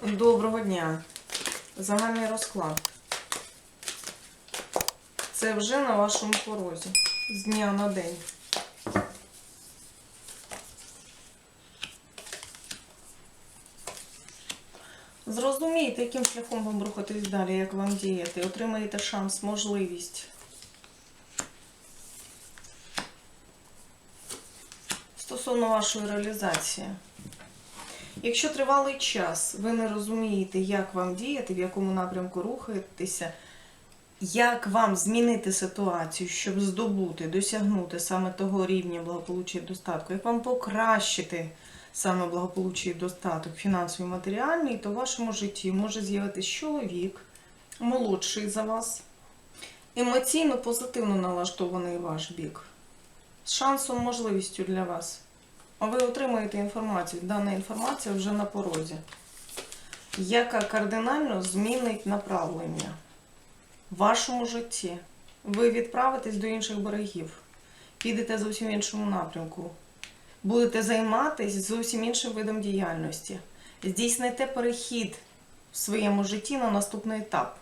Доброго дня. Загальний розклад. Це вже на вашому порозі. З дня на день. Зрозумійте, яким шляхом вам рухатись далі, як вам діяти. Отримаєте шанс, можливість. Стосовно вашої реалізації. Якщо тривалий час ви не розумієте, як вам діяти, в якому напрямку рухаєтеся, як вам змінити ситуацію, щоб здобути, досягнути саме того рівня благополуччя і достатку, як вам покращити саме благополуччя і достаток фінансовий матеріальний, то в вашому житті може з'явитися чоловік, молодший за вас, емоційно позитивно налаштований ваш бік, з шансом, можливістю для вас. А ви отримаєте інформацію. Дана інформація вже на порозі, яка кардинально змінить направлення в вашому житті. Ви відправитесь до інших берегів, підете зовсім іншому напрямку, будете займатися зовсім іншим видом діяльності, здійсните перехід в своєму житті на наступний етап.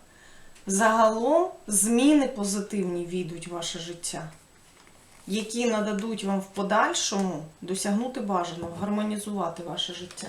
Загалом зміни позитивні війдуть в ваше життя які нададуть вам в подальшому досягнути бажаного, гармонізувати ваше життя.